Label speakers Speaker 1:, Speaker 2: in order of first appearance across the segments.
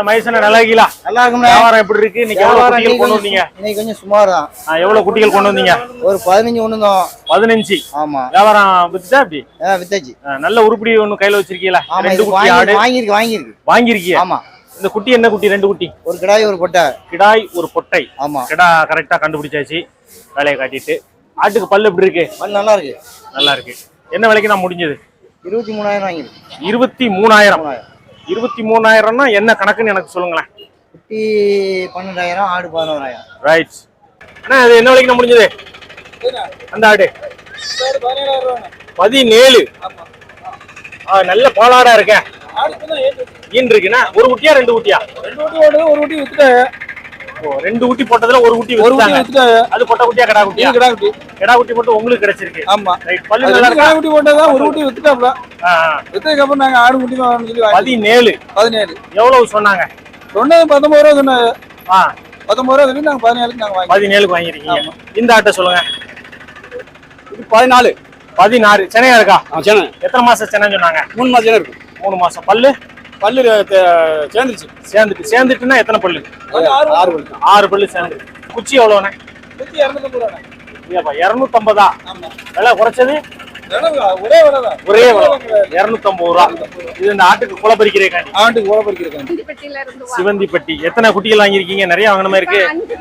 Speaker 1: என்ன மகேசன நல்லா இருக்கீங்களா?
Speaker 2: நல்லா இருக்கும்ண்ணே.
Speaker 1: வியாபாரம் எப்படி இருக்கு? இன்னைக்கு எவ்வளவு குட்டிகள் கொண்டு வந்தீங்க?
Speaker 2: இன்னைக்கு கொஞ்சம் சுமார் தான்
Speaker 1: எவ்வளவு குட்டிகள் கொண்டு வந்தீங்க?
Speaker 2: ஒரு பதினஞ்சு ஒண்ணு தான்.
Speaker 1: பதினஞ்சு?
Speaker 2: ஆமா.
Speaker 1: வியாபாரம் அப்படி
Speaker 2: வித்தாச்சு.
Speaker 1: ஆ, நல்ல உருப்படி ஒண்ணு கையில வச்சிருக்கீங்களா? ரெண்டு
Speaker 2: இது
Speaker 1: குட்டி ஆடு.
Speaker 2: வாங்கி வாங்கியிருக்கு வாங்கியிருக்கு.
Speaker 1: வாங்கியிருக்கீங்க
Speaker 2: ஆமா.
Speaker 1: இந்த குட்டி என்ன குட்டி? ரெண்டு குட்டி.
Speaker 2: ஒரு கிடாய் ஒரு கொட்டை
Speaker 1: கிடாய் ஒரு பொட்டை.
Speaker 2: ஆமா.
Speaker 1: கிடா கரெக்டா கண்டுபிடிச்சாச்சு. வேலையை காட்டிட்டு. ஆட்டுக்கு பல்லு எப்படி இருக்கு?
Speaker 2: அது நல்லா இருக்கு.
Speaker 1: நல்லா இருக்கு. என்ன விலைக்கு நான் முடிஞ்சது?
Speaker 2: இருபத்தி மூணாயிரம் வாங்கியிருக்கு.
Speaker 1: இருபத்தி மூணாயிரம். இருபத்தி மூணாயிரம்னா என்ன கணக்குன்னு எனக்கு சொல்லுங்களேன்.
Speaker 2: குட்டி பன்னெண்டாயிரம் ஆடு பதினோராயிரம்.
Speaker 1: ரைட் அண்ணா அது என்ன விலைக்கு முடிஞ்சது? அந்த ஆடு? பதினேழு. ஆ, நல்ல பாலாடா இருக்க. ஈன் இருக்குண்ணா? ஒரு குட்டியா ரெண்டு குட்டியா?
Speaker 3: ரெண்டு ஓடுது ஒரு ஊட்டி வித்துட்டாங்க.
Speaker 1: ரெண்டு குட்டி போட்டதுல ஒரு குட்டி
Speaker 3: ஒரு ஊட்டி
Speaker 1: வித்துட்டாங்க.
Speaker 3: வித்துட்டாங்க.
Speaker 1: அது பொட்டை குட்டியா கடா குட்டியா?
Speaker 3: இது கிடா குட்டி.
Speaker 1: கடா குட்டி மட்டும் உங்களுக்கு கிடைச்சிருக்கு.
Speaker 3: ஆமா.
Speaker 1: ரைட் பல்லு நல்லா
Speaker 3: கிடா குட்டி போட்டதா ஒரு ஊட்டி வித்துட்டாப்ல. வித்ததுக்கு அப்புறம் நாங்க ஆடு குட்டி சொல்லி
Speaker 1: பதினேழு.
Speaker 3: பதினேழு.
Speaker 1: எவ்வளவு சொன்னாங்க?
Speaker 3: சொன்னது பத்தொன்பது ரூபா சொன்னாங்க
Speaker 1: ஆ.
Speaker 3: பத்தொன்பது ரூபா சொல்லி நாங்க பதினேழுக்கு நாங்க வாங்கி
Speaker 1: பதினேழுக்கு வாங்கிருக்கீங்க இந்த ஆட்டை சொல்லுங்க.
Speaker 3: பதினாலு.
Speaker 1: பதினாறு. சென்னையா இருக்கா?
Speaker 3: சேனை
Speaker 1: எத்தனை மாசம் சென்னை சொன்னாங்க?
Speaker 3: மூணு மாசம் இருக்கு.
Speaker 1: மூணு மாசம் பல்லு?
Speaker 3: பல்லு சேர்ந்துருச்சு.
Speaker 1: சேர்ந்துட்டு சேர்ந்துட்டுன்னா எத்தனை பல்லு?
Speaker 3: ஆறு ஆறு பல்லு.
Speaker 1: ஆறு பல்லு சேர்ந்து குச்சி எவ்வளோண்ணே
Speaker 3: நூத்தி இரநூத்தம்பது?
Speaker 1: இல்லப்பா விலை குறைச்சது?
Speaker 3: ஒரே
Speaker 1: ஒரே இரநூத்தம்பது ரூபா இது இந்த ஆட்டுக்கு குலை
Speaker 3: பறிக்கிறாங்க
Speaker 4: சிவந்திப்பட்டியில இருந்து வா-
Speaker 1: சிவந்திப்பட்டி. எத்தனை குட்டிகள் வாங்கியிருக்கீங்க? நிறைய வாங்கின மாதிரி இருக்கு
Speaker 4: அஞ்சு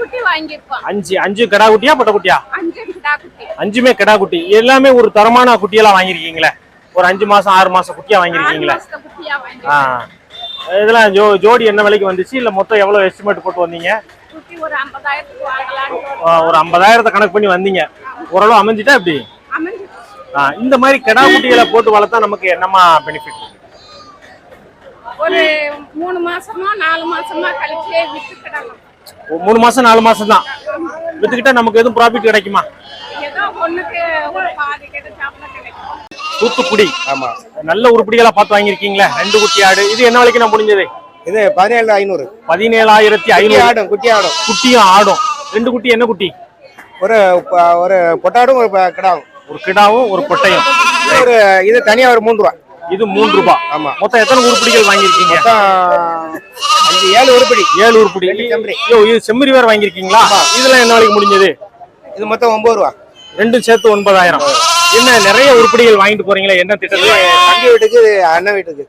Speaker 1: அஞ்சு அஞ்சு கடா குட்டியா பொட்டை குட்டியா
Speaker 4: அஞ்சு கிடா குட்டி
Speaker 1: அஞ்சுமே கடா குட்டி எல்லாமே ஒரு தரமான குட்டியெல்லாம் வாங்கியிருக்கீங்களே? ஒரு அஞ்சு மாசம் ஆறு மாசம் குட்டியா
Speaker 4: குட்டியா
Speaker 1: ஆ. இதெல்லாம் ஜோ ஜோடி என்ன விலைக்கு வந்துச்சு? இல்ல மொத்தம் எவ்வளவு எஸ்டிமேட் போட்டு வந்தீங்க?
Speaker 4: ஒரு
Speaker 1: ஐம்பதாயிரத்தை கணக்கு பண்ணி வந்தீங்க. ஓரளவு அமைஞ்சிட்டா ஆ, இந்த மாதிரி கிடா குட்டிகளை போட்டு வளர்த்தா நமக்கு என்னமா பெனிஃபிட்
Speaker 4: ஒரு மூணு மாசமா நாலு மாசமா கழிச்சு வித்து
Speaker 1: மூணு மாசம் நாலு மாசம் தான் வித்துக்கிட்டா நமக்கு எதுவும் ப்ராஃபிட் கிடைக்குமா?
Speaker 4: ஏதோ ஒண்ணுக்கு ஒரு பாதி கிடைக்கும்
Speaker 1: தூத்துக்குடி.
Speaker 2: ஆமா.
Speaker 1: நல்ல உருப்படிகளா பார்த்து வாங்கியிருக்கீங்களா? ரெண்டு குட்டி ஆடு. இது என்ன விலைக்கு நான் முடிஞ்சது?
Speaker 2: இது பதினேழு ஐநூறு.
Speaker 1: பதினேழாயிரத்தி ஐநூறு.
Speaker 2: ஆடும் குட்டி ஆடும்.
Speaker 1: குட்டியும் ஆடும். ரெண்டு குட்டி என்ன குட்டி?
Speaker 2: ஒரு ஒரு பொட்டாடும் ஒரு கிடாவும்.
Speaker 1: ஒரு கிடாவும் ஒரு பொட்டையும்.
Speaker 2: ஒரு இது தனியா ஒரு மூணு ரூபா.
Speaker 1: இது மூன்று ரூபாய்
Speaker 2: ஆமா.
Speaker 1: மொத்தம் எத்தனை உருப்படிகள் வாங்கியிருக்கீங்க?
Speaker 2: அஞ்சு ஏழு உருப்படி.
Speaker 1: ஏழு உருப்படி.
Speaker 2: செம்மறி.
Speaker 1: ஐயோ இது செம்மறி வேற வாங்கியிருக்கீங்களா? இதெல்லாம் என்ன விலைக்கு முடிஞ்சது?
Speaker 2: இது மொத்தம் ஒன்பது ரூபா.
Speaker 1: ரெண்டும் சேர்த்து ஒன்பதாயிரம். என்ன நிறைய உருப்படிகள் வாங்கிட்டு போறீங்களா என்ன திட்டத்துல?
Speaker 2: தம்பி வீட்டுக்கு அண்ணன் வீட்டுக்கு.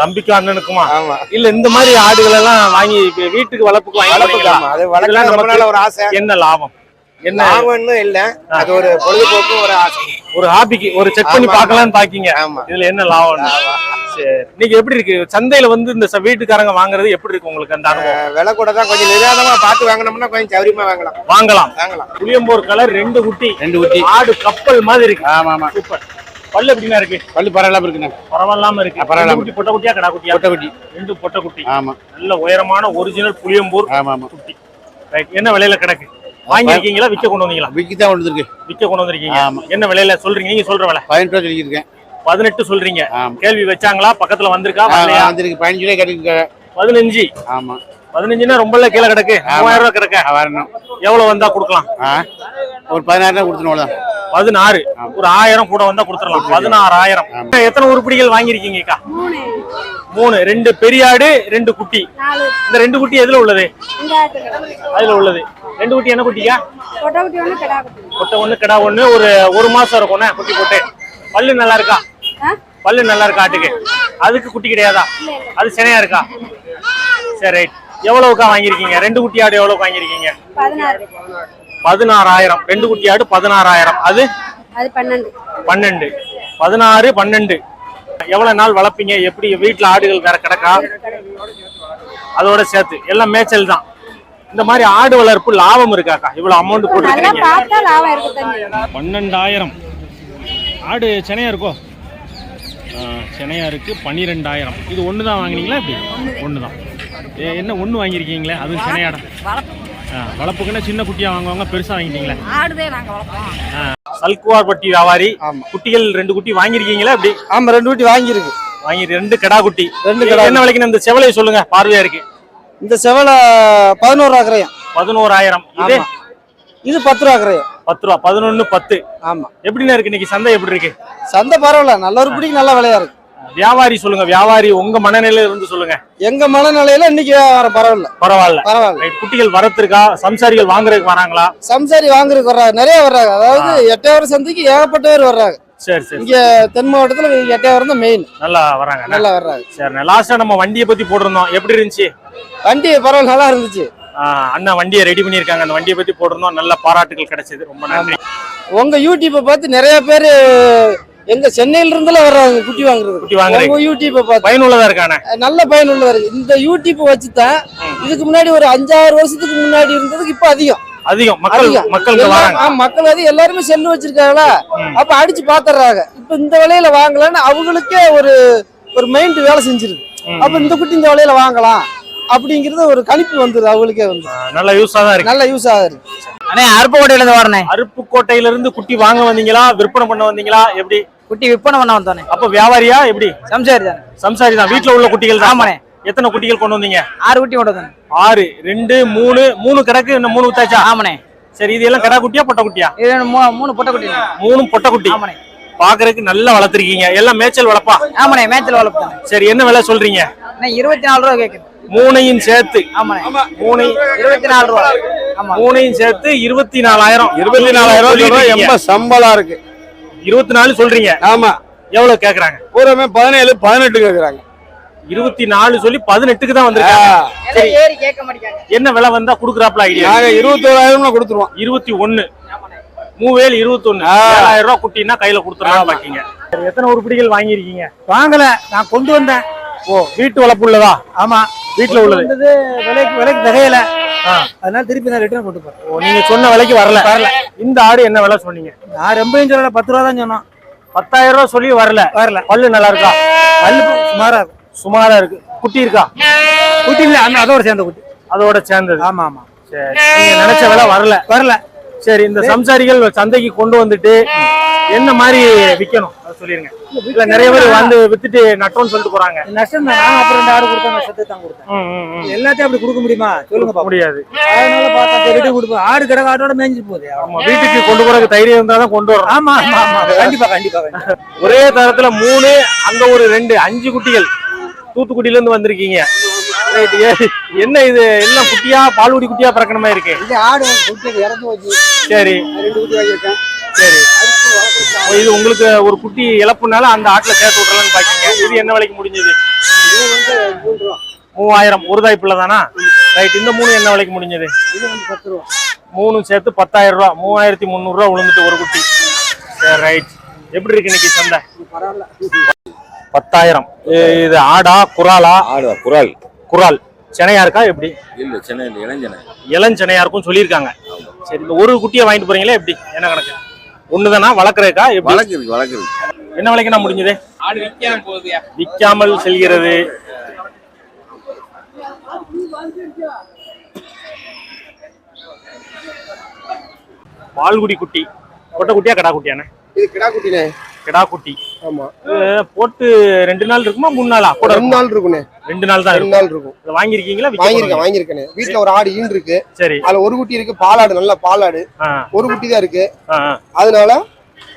Speaker 1: தம்பிக்கும் அண்ணனுக்குமா?
Speaker 2: ஆமா.
Speaker 1: இல்ல இந்த மாதிரி ஆடுகள் எல்லாம் வாங்கி வீட்டுக்கு வளர்ப்புக்கு வாங்கி
Speaker 2: வளர்ப்புக்கு
Speaker 1: போறீங்களா?
Speaker 2: ஆமா. அது
Speaker 1: இதெல்லாம்
Speaker 2: வளர்க்க ரொம்ப
Speaker 1: நமக்கு
Speaker 2: நாள் ஒரு ஆசை.
Speaker 1: என்ன லாபம்? என்ன?
Speaker 2: லாபம்னு இல்ல. அது ஒரு பொழுதுபோக்கு ஒரு ஆசை.
Speaker 1: ஒரு ஹாபிக்கு ஒரு செக் பண்ணி
Speaker 2: ஆமா,
Speaker 1: பார்க்கலாம்னு பாக்கீங்க.
Speaker 2: ஆமா.
Speaker 1: இதுல என்ன லாபம் இன்னைக்கு எப்படி இருக்கு? சந்தையில வந்து இந்த வீட்டுக்காரங்க வாங்குறது எப்படி இருக்கு உங்களுக்கு அந்த அனுபவம்?
Speaker 2: விலை கூட தான் கொஞ்சம் நிதானமா பார்த்து வாங்கினோம்னா கொஞ்சம் சௌரியமா வாங்கலாம்.
Speaker 1: வாங்கலாம்.
Speaker 2: வாங்கலாம்.
Speaker 1: புளியம்போர் கலர் ரெண்டு குட்டி.
Speaker 3: ரெண்டு ஊட்டி
Speaker 1: ஆடு கப்பல் மாதிரி இருக்கு.
Speaker 3: ஆமா ஆமா.
Speaker 1: சூப்பர். பல்லு எப்படின்னா இருக்கு?
Speaker 3: பல்லு பரவாயில்லாம இருக்குண்ணே.
Speaker 1: பரவாயில்லாம இருக்கு.
Speaker 3: பரவாயில்லாம
Speaker 1: ரெண்டு குட்டி பொட்டை குட்டியா கடா குட்டியா?
Speaker 3: கொட்டை குட்டி.
Speaker 1: ரெண்டு பொட்டை குட்டி.
Speaker 3: ஆமா.
Speaker 1: நல்ல உயரமான ஒரிஜினல் புளியம்பூர்
Speaker 3: ஆமா ஆமா.
Speaker 1: குட்டி. ரைட் என்ன விலையில கிடக்கு? வாங்கியிருக்கீங்களா விற்க கொண்டு வந்தீங்களா?
Speaker 3: விக்கி தான் வந்துருக்கு.
Speaker 1: விற்க கொண்டு வந்திருக்கீங்க.
Speaker 3: ஆமா.
Speaker 1: என்ன விலையில? சொல்றீங்க. நீங்க சொல்ற விலை.
Speaker 3: பதினெட்டு ரூபா சொல்லியிருக்கேன்
Speaker 1: பதினெட்டு சொல்றீங்க. கேள்வி வச்சாங்களா? பக்கத்துல வந்திருக்கா?
Speaker 3: வந்திருக்கு. பதினஞ்சு கிடைக்கு
Speaker 1: பதினஞ்சு.
Speaker 3: ஆமா.
Speaker 1: பதினஞ்சுன்னா ரொம்ப கீழே கிடக்கு. மூவாயிரம் ரூபாய் கிடக்க.
Speaker 3: வரணும்
Speaker 1: எவ்வளவு வந்தா கொடுக்கலாம்?
Speaker 3: ஒரு பதினாயிரம் கொடுத்துணும் அவ்வளோதான்
Speaker 1: பதினாறு. ஒரு ஆயிரம் கூட வந்தா கொடுத்துடலாம். பதினாறாயிரம். எத்தனை உருப்படிகள் வாங்கியிருக்கீங்கக்கா மூணு. ரெண்டு பெரிய ஆடு ரெண்டு குட்டி. இந்த ரெண்டு குட்டி எதுல உள்ளது? அதுல உள்ளது. ரெண்டு குட்டி என்ன குட்டிக்கா?
Speaker 4: கொட்டை குட்டி. ஒண்ணு கிடா
Speaker 1: ஒண்ணு. ஒரு ஒரு மாசம் இருக்கும்ண்ணே குட்டி போட்டு. பல்லு நல்லா இருக்கா? பல்லு நல்லா இருக்கா ஆட்டுக்கு? அதுக்கு குட்டி கிடையாதா? அது சினையா இருக்கா? சரி ரைட். எவ்வளவுக்கா வாங்கியிருக்கீங்க? ரெண்டு குட்டி ஆடு எவ்வளவுக்கு வாங்கியிருக்கீங்க?
Speaker 4: பதினாறு.
Speaker 1: பதினாறாயிரம். ரெண்டு குட்டி ஆடு பதினாறாயிரம். அது?
Speaker 4: அது பன்னெண்டு.
Speaker 1: பதினாறு பன்னெண்டு. எவ்வளவு நாள் வளர்ப்பீங்க? எப்படி? வீட்டுல ஆடுகள் வேற கிடக்கா? அதோட சேர்த்து. எல்லாம் மேய்ச்சல் தான். இந்த மாதிரி ஆடு வளர்ப்பு லாபம் இருக்காக்கா? இவ்வளவு அமௌண்ட் போட்டுருக்கீங்க
Speaker 4: பார்த்தா லாபம் இருக்கு தம்பி.
Speaker 1: பன்னெண்டாயிரம். ஆடு சென்னையா இருக்கோ? சென்னையா இருக்கு. பன்னிரெண்டாயிரம். இது ஒன்று தான் வாங்குனீங்களா இப்படி ஒன்று தான் என்ன ஒன்று வாங்கியிருக்கீங்களே? அதுவும் சென்னையாடா ஆ, வளர்ப்புக்குன்னா சின்ன குட்டியா வாங்குவாங்க பெருசா வாங்கிட்டீங்களே?
Speaker 4: ஆடுதே நாங்க வளர்ப்போம்.
Speaker 1: சல்குவார்பட்டி வியாபாரி.
Speaker 2: ஆமா.
Speaker 1: குட்டிகள் ரெண்டு குட்டி வாங்கியிருக்கீங்களா இப்படி
Speaker 2: ஆமா ரெண்டு குட்டி வாங்கியிருக்கு.
Speaker 1: வாங்கி ரெண்டு கடா குட்டி.
Speaker 2: ரெண்டு கிடா
Speaker 1: என்ன விலைக்கு இந்த செவலையை சொல்லுங்க பார்வையா இருக்கு.
Speaker 2: இந்த செவலை பதினோரு ரூபா கிரையம்
Speaker 1: பதினோராயிரம். இது?
Speaker 2: பத்து ரூபா கிரையம்
Speaker 1: பத்து ரூபா பதினொன்னு பத்து.
Speaker 2: ஆமா.
Speaker 1: எப்படிண்ணா இருக்கு? இன்னைக்கு சந்தை எப்படி இருக்கு?
Speaker 2: சந்தை பரவாயில்ல. நல்ல ஒரு பிடிக்கு நல்ல விலையா இருக்கு.
Speaker 1: வியாபாரி சொல்லுங்க வியாபாரி உங்க மனநிலையில இருந்து சொல்லுங்க.
Speaker 5: எங்க மனநிலையில இன்னைக்கு வியாபாரம் பரவாயில்ல.
Speaker 1: பரவாயில்ல.
Speaker 5: பரவாயில்ல.
Speaker 1: குட்டிகள் வரத்திருக்கா சம்சாரிகள் வாங்குறதுக்கு வராங்களா?
Speaker 5: சம்சாரி வாங்குறதுக்கு வர்றாங்க. நிறைய வர்றாங்க. அதாவது எட்டையாவரம் சந்தைக்கு ஏகப்பட்ட பேர் வர்றாங்க.
Speaker 1: சரி சரி
Speaker 5: இங்க தென் மாவட்டத்துல எட்டையாவரம் தான் மெயின்
Speaker 1: நல்லா வராங்க
Speaker 5: நல்லா வர்றாங்க.
Speaker 1: சரி லாஸ்டா நம்ம வண்டியை பத்தி போட்டிருந்தோம். எப்படி இருந்துச்சு?
Speaker 5: வண்டி பரவாயில்ல நல்லா இருந்துச்சு.
Speaker 1: அண்ணா வண்டியை ரெடி பண்ணியிருக்காங்க. அந்த வண்டியை பத்தி போட்டிருந்தோம் நல்ல பாராட்டுகள் கிடைச்சது. ரொம்ப நன்றி.
Speaker 5: உங்க யூடியூப்பை பார்த்து நிறைய பேர் எங்க சென்னையில இருந்துல வர்றாங்க குட்டி வாங்குறது.
Speaker 1: குட்டி
Speaker 5: உங்க யூடியூப்பை பார்த்து.
Speaker 1: பயனுள்ளதா இருக்கானே?
Speaker 5: நல்ல பயனுள்ளதா இருக்கு. இந்த யூடியூப் வச்சுதான் இதுக்கு முன்னாடி ஒரு அஞ்சாறு வருஷத்துக்கு முன்னாடி இருந்ததுக்கு இப்ப அதிகம்.
Speaker 1: அதிகம். மக்கள்
Speaker 5: ஆமா, மக்கள் அதிகம் எல்லாருமே செல்லு வச்சிருக்காங்களா. அப்ப அடிச்சு பாத்துறாங்க. இப்ப இந்த விலையில வாங்கலாம்னு அவங்களுக்கே ஒரு ஒரு மைண்ட் வேலை செஞ்சிருது. அப்ப இந்த குட்டி இந்த விலையில வாங்கலாம். அப்படிங்கறது ஒரு கணிப்பு வந்துருது அவங்களுக்கே வந்து.
Speaker 1: நல்ல யூஸா தான் இருக்கு.
Speaker 5: நல்ல யூஸ் ஆகுது
Speaker 6: அண்ணே அருப்புக்கோட்டையில இருந்து வரனே
Speaker 1: அருப்புக்கோட்டையில இருந்து குட்டி வாங்க வந்தீங்களா விற்பனை பண்ண வந்தீங்களா எப்படி?
Speaker 6: குட்டி விற்பனை பண்ண வந்தோனே
Speaker 1: அப்ப வியாபாரியா எப்படி?
Speaker 6: சம்சாரி தானே
Speaker 1: சம்சாரி தான். வீட்டுல உள்ள குட்டிகள் தான்.
Speaker 6: ஆமாண்ணே.
Speaker 1: எத்தனை குட்டிகள் கொண்டு வந்தீங்க?
Speaker 6: ஆறு குட்டி கொண்டு வந்தோம்
Speaker 1: ஆறு ரெண்டு மூணு மூணு கிடக்கு இன்னும் மூணு வித்தாச்சா?
Speaker 6: ஆமாண்ணே.
Speaker 1: சரி இது எல்லாம் கிடா குட்டியா பொட்டை குட்டியா?
Speaker 6: இது மூ- மூணு பொட்டை குட்டி
Speaker 1: மூணும் பொட்டை குட்டி.
Speaker 6: ஆமாண்ணே.
Speaker 1: பாக்குறதுக்கு நல்லா வளர்த்திருக்கீங்க. எல்லாம் மேய்ச்சல் வளர்ப்பா?
Speaker 6: ஆமாண்ணே மேட்ச்ல வளர்ப்பு
Speaker 1: சரி என்ன விலை சொல்றீங்க?
Speaker 6: அண்ணே இருபத்தி நாலு ரூபா கேட்குது
Speaker 1: மூணையும் சேர்த்து.
Speaker 6: இருபத்தி நாலு ரூபா. ஆமா.
Speaker 1: மூணையும் சேர்த்து இருபத்தி நாலாயிரம்.
Speaker 3: இருபத்தி நாலாயிரம் ரூபாய் எம்ப சம்பளம் இருக்கு.
Speaker 1: இருபத்தி நாலு சொல்றீங்க.
Speaker 3: ஆமா.
Speaker 1: எவ்வளவு கேக்குறாங்க?
Speaker 3: பூராமே பதினேழு பதினெட்டு கேக்குறாங்க.
Speaker 1: இருபத்தி நாலு சொல்லி பதினெட்டுக்கு தான் வந்திருக்காங்க. என்ன விலை வந்தா குடுக்குறாப்ல ஐடியா
Speaker 3: நாங்க இருபத்தோராயிரம் கொடுத்துருவோம்.
Speaker 1: இருபத்தி ஒண்ணு. மூவேல் இருபத்தி ஒண்ணு. ஏழாயிரம் ரூபாய் குட்டினா கையில கொடுத்துடலாம் பாக்கீங்க. எத்தனை உருப்படிகள் வாங்கியிருக்கீங்க?
Speaker 5: வாங்கல. நான் கொண்டு வந்தேன்.
Speaker 1: ஓ வீட்டு வளர்ப்பு உள்ளதா?
Speaker 5: ஆமா.
Speaker 1: வீட்டுல உள்ளது.
Speaker 5: விலைக்கு விலைக்கு தகையல. அதனால திருப்பி நான் ரிட்டர்ன் கொண்டு போறேன்.
Speaker 1: ஓ நீங்க சொன்ன விலைக்கு வரல. வரல. இந்த ஆடு என்ன விலை சொன்னீங்க?
Speaker 5: நான் ரொம்ப சொல்லல பத்து ரூபா தான் சொன்னோம்.
Speaker 1: பத்தாயிரம் ரூபாய் சொல்லி வரல.
Speaker 5: வரல.
Speaker 1: பல்லு நல்லா இருக்கா?
Speaker 5: பல்லு சுமாரா இருக்கும்
Speaker 1: சுமாரா இருக்கு. குட்டி இருக்கா?
Speaker 5: குட்டி இல்ல அதோட சேர்ந்த குட்டி.
Speaker 1: அதோட சேர்ந்தது.
Speaker 5: ஆமா ஆமா.
Speaker 1: சரி. நீங்க நினைச்ச விலை வரல.
Speaker 5: வரல.
Speaker 1: சரி இந்த சம்சாரிகள் சந்தைக்கு கொண்டு வந்துட்டு என்ன மாதிரி விக்கணும்? அதை சொல்லிருங்க. இல்ல நிறைய பேர் வந்து வித்துட்டு நட்டோம்னு சொல்லிட்டு போறாங்க.
Speaker 5: நஷ்டம் தான். நான் அப்புறம் ரெண்டு ஆடு கொடுத்தேன் நஷ்டத்தை தான். எல்லாத்தையும் அப்படி கொடுக்க முடியுமா? சொல்லுங்க
Speaker 1: முடியாது.
Speaker 5: அதனால பார்த்தா கொடுப்போம். ஆடு கிடக்கு ஆட்டோட மேய்ஞ்சி போகுது.
Speaker 1: ஆமா வீட்டுக்கு கொண்டு போறதுக்கு தைரியம் இருந்தா தான் கொண்டு வரணும்
Speaker 5: ஆமா ஆமா கண்டிப்பா கண்டிப்பா.
Speaker 1: ஒரே தரத்துல மூணு அங்க ஒரு ரெண்டு அஞ்சு குட்டிகள். தூத்துக்குடியில இருந்து வந்திருக்கீங்க. என்ன இது? எல்லாம் குட்டியா பால்குடி குட்டியா பிறக்கணுமா இருக்கு?
Speaker 5: இது ஆடு குட்டி இறந்து போச்சு.
Speaker 1: சரி.
Speaker 5: ரெண்டு குட்டி வாங்கியிருக்கேன்.
Speaker 1: சரி. இது உங்களுக்கு ஒரு குட்டி இழப்புனால அந்த ஆட்டுல சேர்த்து விடலாம்னு பாக்கீங்க. இது என்ன விலைக்கு முடிஞ்சது?
Speaker 5: இது வந்து மூணு ரூபா.
Speaker 1: மூவாயிரம். ஒரு தாய்ப்புல தானா? ரைட் இந்த மூணு என்ன விலைக்கு முடிஞ்சது?
Speaker 5: இது வந்து பத்து ரூபா.
Speaker 1: மூணும் சேர்த்து பத்தாயிரம் ரூபா. மூவாயிரத்தி முந்நூறு ரூபா விழுந்துட்டு ஒரு குட்டி. சரி ரைட் எப்படி இருக்கு இன்னைக்கு சந்தை?
Speaker 5: பரவாயில்ல.
Speaker 1: பத்தாயிரம். இது ஆடா குராலா
Speaker 7: ஆடுவா குரால்
Speaker 1: குரால். சென்னையா இருக்கா எப்படி?
Speaker 7: இல்ல சென்னை இளைஞனை.
Speaker 1: இளஞ்சென்னையா இருக்கும் சொல்லியிருக்காங்க. சரி இந்த ஒரு குட்டியை வாங்கிட்டு போறீங்களா எப்படி? என்ன கணக்கு? ஒண்ணுதானா? வளர்க்குறதுக்கா? எப்படி?
Speaker 7: வழக்கு இருக்கு வழக்கு இருக்கு
Speaker 1: என்ன விலைக்கு நான் முடிஞ்சது?
Speaker 2: ஆடு விற்காம போகுதுயா?
Speaker 1: விற்காமல் செல்கிறது. பால்குடி குட்டி. கொட்டை குட்டியா கடா குட்டியானே
Speaker 2: இது கிடா குட்டினே
Speaker 1: கிடா குட்டி.
Speaker 2: ஆமா.
Speaker 1: போட்டு ரெண்டு நாள் இருக்குமா மூணு நாளா? கூட
Speaker 2: ரெண்டு நாள் இருக்குண்ணே.
Speaker 1: ரெண்டு நாள் தான்
Speaker 2: ரெண்டு நாள் இருக்கும். வாங்கியிருக்கேன்
Speaker 1: போறீங்களா?
Speaker 2: வாங்கியிருக்கேனே வீட்டுல ஒரு ஆடு ஈன் இருக்கு.
Speaker 1: சரி.
Speaker 2: அதுல ஒரு குட்டி இருக்கு பாலாடு நல்ல பாலாடு. ஒரு குட்டி தான் இருக்கு. அதனால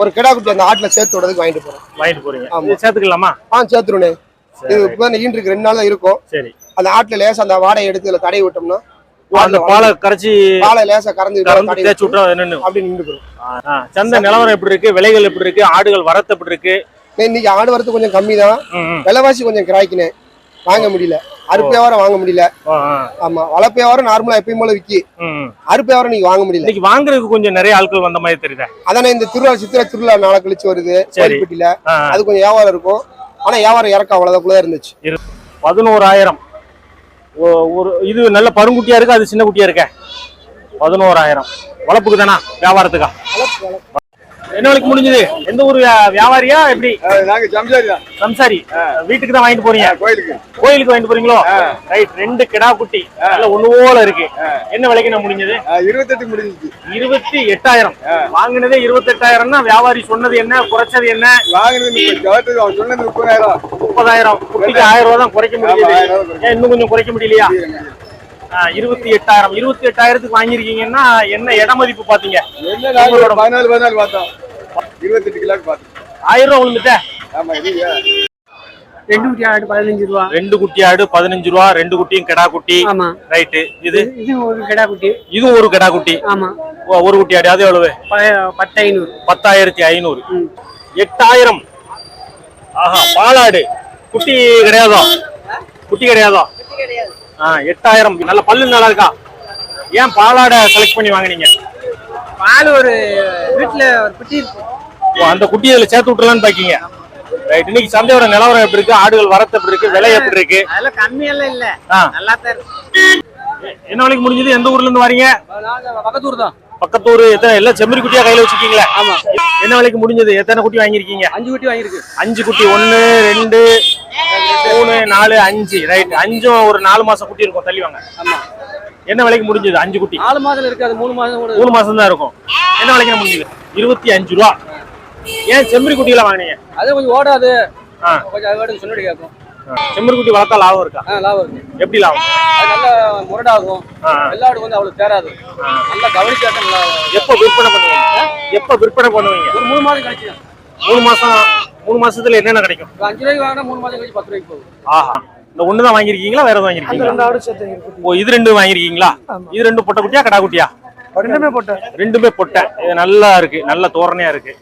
Speaker 2: ஒரு கிடா குட்டி அந்த ஆட்டுல சேர்த்து விடுறதுக்கு வாங்கிட்டு போறேன்.
Speaker 1: வாங்கிட்டு போறீங்க. சேர்த்துக்கலாமா?
Speaker 2: ஆ சேர்த்துருனே இது இப்ப ஈன் இருக்கு ரெண்டு நாள் தான் இருக்கும்.
Speaker 1: சரி.
Speaker 2: அந்த ஆட்டுல லேசா அந்த வாடகை எடுத்து இதுல தடவி விட்டோம்னா
Speaker 1: அந்த பாலை கரைச்சி
Speaker 2: பாலை லேசா கறந்து தடவி
Speaker 1: தேய்ச்சி விட்டா நின்று
Speaker 2: அப்படி நின்று
Speaker 1: சந்தை நிலவரம் எப்படி இருக்கு? விலைகள் எப்படி இருக்கு? ஆடுகள் வரத்து எப்படி இருக்கு?
Speaker 2: இன்னைக்கு ஆடு வரது கொஞ்சம் கம்மி தான். விலைவாசி கொஞ்சம் கிராய்க்கினேன் வாங்க முடியல. அறுப்பு வியாபாரம் வாங்க முடியல. ஆமா வளர்ப்பு வியாபாரம் நார்மலா எப்பயும் போல விக்கி. அறுப்பு வியாபாரம் நீங்க வாங்க முடியல.
Speaker 1: இன்னைக்கு வாங்குறதுக்கு கொஞ்சம் நிறைய ஆட்கள் வந்த மாதிரி தெரியுதா?
Speaker 2: அதானே இந்த திருவிழா சித்திரை திருவிழா நாளை கழிச்சு வருது. கோயில்பட்டியில. அது கொஞ்சம் வியாபாரம் இருக்கும். ஆனா வியாபாரம் இறக்கம் அவ்வளவுதான் இருந்துச்சு.
Speaker 1: பதினோராயிரம். ஒரு இது நல்ல பருங்குட்டியா இருக்கு? அது சின்ன குட்டியா இருக்க. பதினோராயிரம் வளர்ப்புக்கு தானா? வியாபாரத்துக்கா? என்ன விலைக்கு முடிஞ்சது? எந்த ஊர் வியா- வியாபாரியா? எப்படி?
Speaker 3: நாங்க சம்சாரி. தான்
Speaker 1: சம்சாரி வீட்டுக்கு தான் வாங்கிட்டு போறீங்க?
Speaker 3: கோயிலுக்கு.
Speaker 1: கோயிலுக்கு வாங்கிட்டு போறீங்களோ? ரைட் ரெண்டு கிடா குட்டி. நல்ல ஒண்ணு போல இருக்கு. என்ன விலைக்கு நான் முடிஞ்சது?
Speaker 3: இருபத்தெட்டு முடிஞ்சிச்சு.
Speaker 1: இருபத்தி எட்டாயிரம். வாங்கினதே இருபத்தி எட்டாயிரம்னா வியாபாரி சொன்னது என்ன? குறைச்சது என்ன?
Speaker 3: வாங்கினது சொன்னது முப்பதாயிரம்.
Speaker 1: முப்பதாயிரம். குட்டிக்கு ஆயிரம் ரூபாய் தான் குறைக்க முடியுது. இன்னும் கொஞ்சம் குறைக்க முடியலையா? இருபத்தி எட்டாயிரம். இருபத்தி எட்டாயிரத்துக்கு வாங்கியிருக்கீங்கன்னா என்ன இட மதிப்பு பாத்தீங்க
Speaker 3: பதினாலு பதினாலு பார்த்தோம். இருபத்தெட்டு கிலோக்கு பார்த்தோம்.
Speaker 1: ஆயிரம்
Speaker 3: ஆமா இது
Speaker 8: ரெண்டு குட்டி ஆடு பதினஞ்சு ரூபா.
Speaker 1: ரெண்டு குட்டி ஆடு பதினஞ்சு ரூபா ரெண்டு குட்டியும் கிடா குட்டி.
Speaker 8: ஆமா.
Speaker 1: ரைட்டு. இது?
Speaker 8: இது ஒரு கிடா குட்டி.
Speaker 1: இதுவும் ஒரு கிடா குட்டி.
Speaker 8: ஆமா.
Speaker 1: ஓ, ஒரு குட்டி ஆடு. அது எவ்வளவு?
Speaker 8: பத்து ஐநூறு
Speaker 1: பத்தாயிரத்தி ஐநூறு. எட்டாயிரம். ஆஹா பாலாடு. குட்டி கிடையாதோ? குட்டி கிடையாதோ. எட்டாயிரம். நல்ல பல்லு நல்லா இருக்கா? ஏன் பாலாடை செலக்ட் பண்ணி வாங்குனீங்க?
Speaker 6: பால் ஒரு வீட்டுல ஒரு குட்டி இருக்கு.
Speaker 1: ஓ, அந்த குட்டி இதுல சேர்த்து விட்டுலான்னு பாக்கீங்க. ரைட் இன்னைக்கு சந்தையோட நிலவரம் எப்படி இருக்கு? ஆடுகள் வரத்து எப்படி இருக்கு? விலை எப்படி இருக்கு?
Speaker 6: அதெல்லாம் கம்மியெல்லாம் இல்ல.
Speaker 1: ஆ,
Speaker 6: நல்லா தான் இருக்கு
Speaker 1: என்ன விலைக்கு முடிஞ்சது? எந்த ஊர்ல இருந்து வரீங்க?
Speaker 8: பக்கத்தூர் தான்.
Speaker 1: பக்கத்தூர் எத்தனை எல்லாம் செம்மறி குட்டியா கையில வச்சிருக்கீங்களா? ஆமா. என்ன விலைக்கு முடிஞ்சது? எத்தனை குட்டி வாங்கியிருக்கீங்க?
Speaker 8: அஞ்சு குட்டி வாங்கியிருக்கு.
Speaker 1: அஞ்சு குட்டி ஒன்னு ரெண்டு மூணு நாலு அஞ்சு. ரைட் அஞ்சும் ஒரு நாலு மாசம் குட்டி இருக்கும் தள்ளி வாங்க.
Speaker 8: ஆமா.
Speaker 1: என்ன விலைக்கு முடிஞ்சது? அஞ்சு குட்டி.
Speaker 8: நாலு மாதம் இருக்காது மூணு மாதம்
Speaker 1: மூணு மாசம் தான் இருக்கும். என்ன விலைக்கு முடிஞ்சது? இருபத்தி அஞ்சு ரூபா. ஏன் செம்மறி குட்டியெல்லாம் வாங்கினீங்க?
Speaker 8: அது கொஞ்சம் ஓடாது. கொஞ்சம் சொன்னடி கேட்கும்
Speaker 1: ஆ. செம்மறி குட்டி வளர்த்தா லாபம் இருக்கா?
Speaker 8: லாபம் இருக்கு.
Speaker 1: எப்படி லாபம்?
Speaker 8: அது நல்லா முரடாகும். வெள்ளாடு வந்து அவ்வளவு தேராது நல்லா கவனிச்சாட்டம் நல்லா
Speaker 1: எப்ப விற்பனை பண்ணுவீங்க? எப்ப விற்பனை பண்ணுவீங்க?
Speaker 8: ஒரு மூணு மாதம் கழிச்சு.
Speaker 1: மூணு மாசம் மூணு மாசத்துல என்னென்ன கிடைக்கும்?
Speaker 8: அஞ்சு ரூபாய்க்கு வாங்கினா மூணு மாதம் கழிச்சு பத்து ரூபாய்க்கு போகும்.
Speaker 1: ஆஹா. இந்த ஒண்ணு தான் வாங்கியிருக்கீங்களா வேற எதுவும்
Speaker 8: சேர்த்து
Speaker 1: ஓ இது ரெண்டு வாங்கியிருக்கீங்களா? இது ரெண்டு பொட்டை குட்டியா கடா குட்டியா?
Speaker 8: ரெண்டுமே போட்டேன்
Speaker 1: ரெண்டுமே பொட்டை. இது நல்லா இருக்கு நல்ல தோரணையா இருக்கு.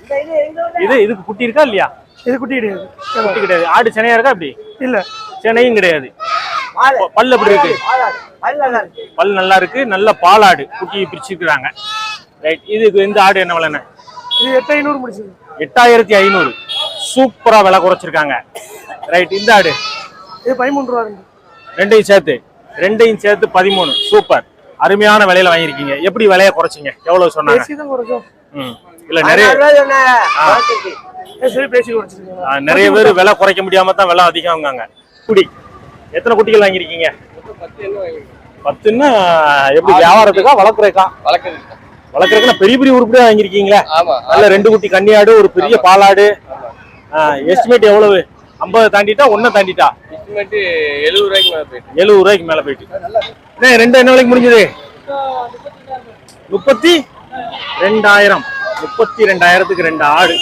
Speaker 1: இது இதுக்கு குட்டி இருக்கா இல்லையா?
Speaker 8: இது குட்டி கிடையாது.
Speaker 1: குட்டி கிடையாது. ஆடு சென்னையா இருக்கா அப்படி
Speaker 8: இல்ல
Speaker 1: சென்னையும் கிடையாது. ப- பல்லு எப்படி இருக்கு? பல் நல்லா இருக்கு. நல்ல பாலாடு குட்டி பிரிச்சுக்கிறாங்க. ரைட் இதுக்கு இந்த ஆடு என்ன விலைண்ணே?
Speaker 8: இது எட்டு ஐநூறு முடிச்சது
Speaker 1: எட்டாயிரத்தி ஐநூறு. சூப்பரா விலை குறைச்சிருக்காங்க. ரைட் இந்த ஆடு?
Speaker 8: இது பதிமூணு ரூபா
Speaker 1: ரெண்டையும் சேர்த்து. ரெண்டையும் சேர்த்து பதிமூணு. சூப்பர். அருமையான விலையில வாங்கியிருக்கீங்க. எப்படி விலையை குறைச்சிங்க? எவ்வளவு சொன்னாங்க? ம். இல்ல நிறைய
Speaker 8: பேசி
Speaker 1: நிறைய பேர் விலை குறைக்க முடியாம தான் விலை அதிகம்ங்காங்க. குடி. எத்தனை குட்டிகள் வாங்கியிருக்கீங்க? பத்துன்னா எப்படி வியாபாரத்துக்கா வளர்க்குறதுக்கா?
Speaker 3: வளர்க்குறது
Speaker 1: வளர்க்குறதுக்கு பெரிய பெரிய உருப்படியா வாங்கியிருக்கீங்களே?
Speaker 3: ஆமா.
Speaker 1: நல்ல ரெண்டு குட்டி கன்னியாடு ஒரு பெரிய பாலாடு. எஸ்டிமேட் எவ்வளவு? ஐம்பது தாண்டிட்டா ஒன்றை தாண்டிட்டா?
Speaker 3: எஸ்டிமேட் எழுபது ரூபாய்க்கு மேலே போயிட்டு.
Speaker 1: எழுபது ரூபாய்க்கு மேல போயிட்டு. ரெண்டு என்ன விலைக்கு முடிஞ்சது? முப்பத்தி? ரெண்டாயிரம். முப்பத்தி ரெண்டாயிரத்துக்கு ரெண்டு ஆடு.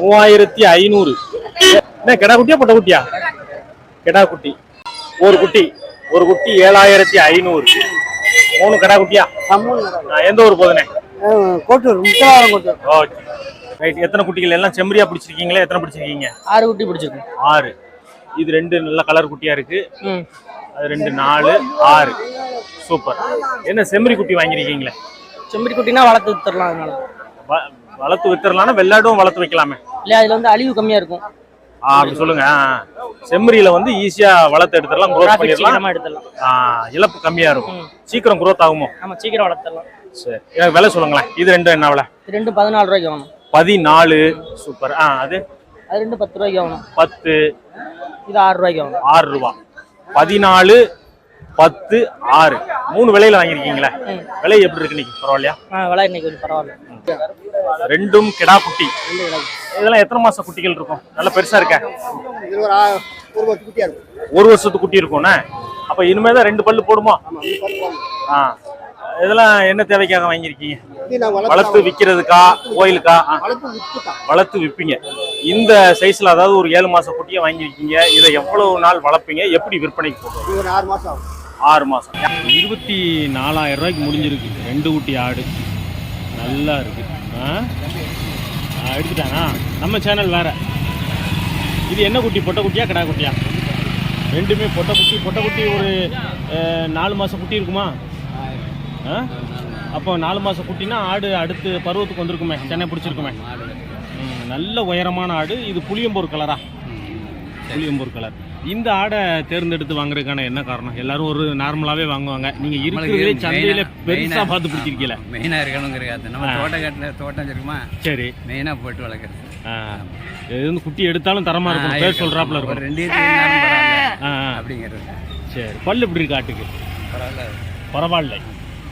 Speaker 1: மூவாயிரத்தி ஐநூறு. என்ன கிடா குட்டியா பொட்டை குட்டியா? கிடா குட்டி. ஒரு குட்டி. ஒரு குட்டி ஏழாயிரத்தி ஐநூறு. மூணு கிடா குட்டியா? எந்த ஊர் போகுதுண்ணே?
Speaker 8: கோட்டூர் முத்தலாரம் கோட்டூர்.
Speaker 1: ஓகே. ரைட் எத்தனை குட்டிகள்? எல்லாம் செம்மறியா பிடிச்சிருக்கீங்களா? எத்தனை பிடிச்சிருக்கீங்க?
Speaker 8: ஆறு குட்டி பிடிச்சிருக்கு
Speaker 1: ஆறு. இது ரெண்டு நல்ல கலர் குட்டியா இருக்கு. அது ரெண்டு நாலு ஆறு. சூப்பர். என்ன செம்மறி குட்டி வாங்கியிருக்கீங்களே?
Speaker 8: செம்பரி குட்டினா வளர்த்து வித்துடலாம் அதனால.
Speaker 1: வ- வளர்த்து வித்துறலாம்னா வெள்ளாடும் வளர்த்து வைக்கலாமே.
Speaker 8: இல்ல அதுல வந்து அழிவு கம்மியா இருக்கும்.
Speaker 1: அப்படி சொல்லுங்க. செம்மறியில வந்து ஈஸியா வளர்த்து எடுத்துடலாம்
Speaker 8: Profit
Speaker 1: பண்ணிடலாம்.
Speaker 8: எடுத்துடலாம்.
Speaker 1: இழப்பு கம்மியா இருக்கும். சீக்கிரம் growth ஆகுமோ?
Speaker 8: ஆமா சீக்கிரம் வளர்த்துடலாம்.
Speaker 1: சரி. எனக்கு விலை சொல்லுங்களேன். இது ரெண்டும் என்ன விலை?
Speaker 8: ரெண்டு பதினாலு ரூபாய்க்கு ஆகணும்
Speaker 1: பதினாலு. சூப்பர். ஆ அது?
Speaker 8: அது ரெண்டு பத்து ரூபாய்க்கு ஆகணும்
Speaker 1: பத்து.
Speaker 8: இது ஆறு ரூபாய்க்கு ஆகணும்
Speaker 1: ஆறு ரூபா. பதினாலு பத்து ஆறு. மூணு விலையில வாங்கியிருக்கீங்களே. விலை எப்படி இருக்கு இன்னைக்கு? பரவாயில்லையா?
Speaker 8: விலை இன்னைக்கு பரவாயில்ல.
Speaker 1: ரெண்டும் கிடா குட்டி. இதெல்லாம் எத்தனை மாச குட்டிகள் இருக்கும்? நல்ல பெருசா இருக்க?
Speaker 2: இது ஒரு
Speaker 1: வருஷத்து குட்டி இருக்கும்ண்ணே அப்ப இனிமே தான் ரெண்டு பல்லு போடுமா? ஆ. இதெல்லாம் என்ன தேவைக்காக வாங்கியிருக்கீங்க? வளர்த்து விற்கிறதுக்கா கோயிலுக்கா?
Speaker 2: வளர்த்து
Speaker 1: விற்பீங்க இந்த சைஸ்ல அதாவது ஒரு ஏழு மாச குட்டியை வாங்கியிருக்கீங்க. இதை எவ்வளவு நாள் வளர்ப்பீங்க? எப்படி விற்பனைக்கு போடுறது
Speaker 2: ஆறு மாசம்
Speaker 1: ஆறு மாசம். இருபத்தி நாலாயிரம் ரூபாய்க்கு முடிஞ்சிருக்கு. ரெண்டு குட்டி ஆடு. நல்லா இருக்கு. எடுத்துட்டானா? நம்ம சேனல் வேற. இது என்ன குட்டி? பொட்டை குட்டியா கடா குட்டியா? ரெண்டுமே பொட்டை குட்டி. பொட்டை குட்டி ஒரு நாலு மாசம் குட்டி இருக்குமா? ஆ? அப்போ நாலு மாசம் குட்டினா ஆடு அடுத்து பருவத்துக்கு வந்திருக்குமே. சென்னை பிடிச்சிருக்குமே. நல்ல உயரமான ஆடு. இது புளியம்பூர் கலரா புளியம்பூர் கலர். இந்த ஆடை தேர்ந்தெடுத்து வாங்குறதுக்கான என்ன காரணம்? எல்லாரும் ஒரு நார்மலாவே வாங்குவாங்க. நீங்க இருக்கிறதுலே சந்தையில பெருசா பார்த்து பிடிச்சிருக்கீல
Speaker 9: மெயினாக இருக்கணுங்கிறது நம்ம. தோட்டக்காட்டில் தோட்டம் இருக்குமா
Speaker 1: சரி.
Speaker 9: மெயினாக போட்டு வளர்க்குறது.
Speaker 1: இது வந்து குட்டி எடுத்தாலும் தரமா இருக்கும். பேர் சொல்றாப்புல இருக்கும்.
Speaker 9: ரெண்டு. அப்படிங்கிறது.
Speaker 1: சரி. பல்லு எப்படி இருக்கு ஆட்டுக்கு?
Speaker 9: பரவாயில்ல.
Speaker 1: பரவாயில்லை.